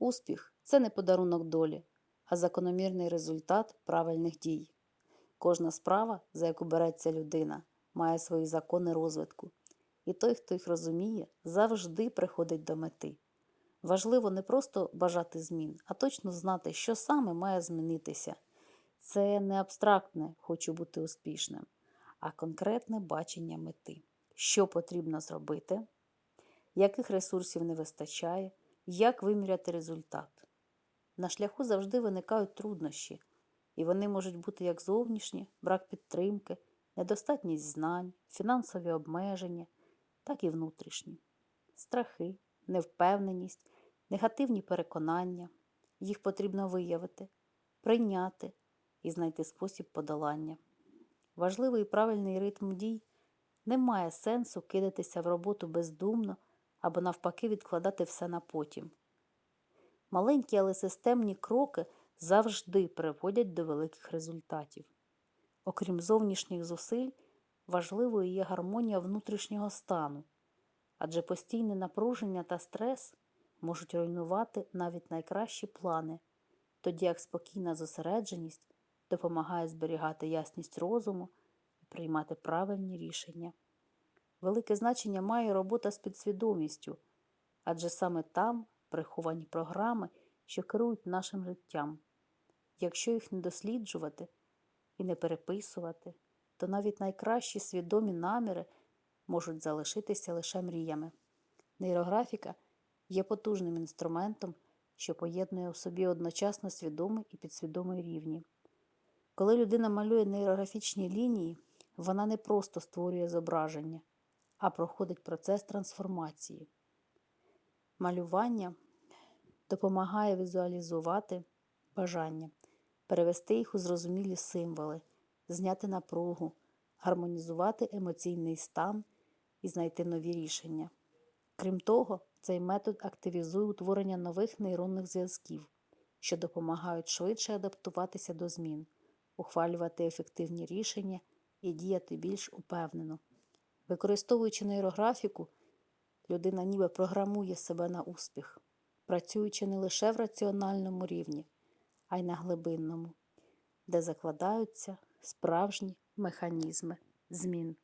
Успіх це не подарунок долі, а закономірний результат правильних дій. Кожна справа, за яку береться людина, має свої закони розвитку, і той, хто їх розуміє, завжди приходить до мети. Важливо не просто бажати змін, а точно знати, що саме має змінитися. Це не абстрактне хочу бути успішним, а конкретне бачення мети. Що потрібно зробити, яких ресурсів не вистачає, як виміряти результат. На шляху завжди виникають труднощі, і вони можуть бути як зовнішні, брак підтримки, недостатність знань, фінансові обмеження, так і внутрішні, страхи, невпевненість, негативні переконання. Їх потрібно виявити, прийняти і знайти спосіб подолання. Важливий і правильний ритм дій не має сенсу кидатися в роботу бездумно або навпаки відкладати все на потім. Маленькі, але системні кроки завжди приводять до великих результатів. Окрім зовнішніх зусиль, важливою є гармонія внутрішнього стану, адже постійне напруження та стрес можуть руйнувати навіть найкращі плани, тоді як спокійна зосередженість допомагає зберігати ясність розуму і приймати правильні рішення. Велике значення має робота з підсвідомістю, адже саме там приховані програми, що керують нашим життям. Якщо їх не досліджувати і не переписувати, то навіть найкращі свідомі наміри можуть залишитися лише мріями. Нейрографіка є потужним інструментом, що поєднує в собі одночасно свідомий і підсвідомий рівні. Коли людина малює нейрографічні лінії, вона не просто створює зображення, а проходить процес трансформації. Малювання допомагає візуалізувати бажання, перевести їх у зрозумілі символи, зняти напругу, гармонізувати емоційний стан і знайти нові рішення. Крім того, цей метод активізує утворення нових нейронних зв'язків, що допомагають швидше адаптуватися до змін, ухвалювати ефективні рішення і діяти більш упевнено. Використовуючи нейрографіку, людина ніби програмує себе на успіх, працюючи не лише в раціональному рівні, а й на глибинному, де закладаються справжні механізми змін.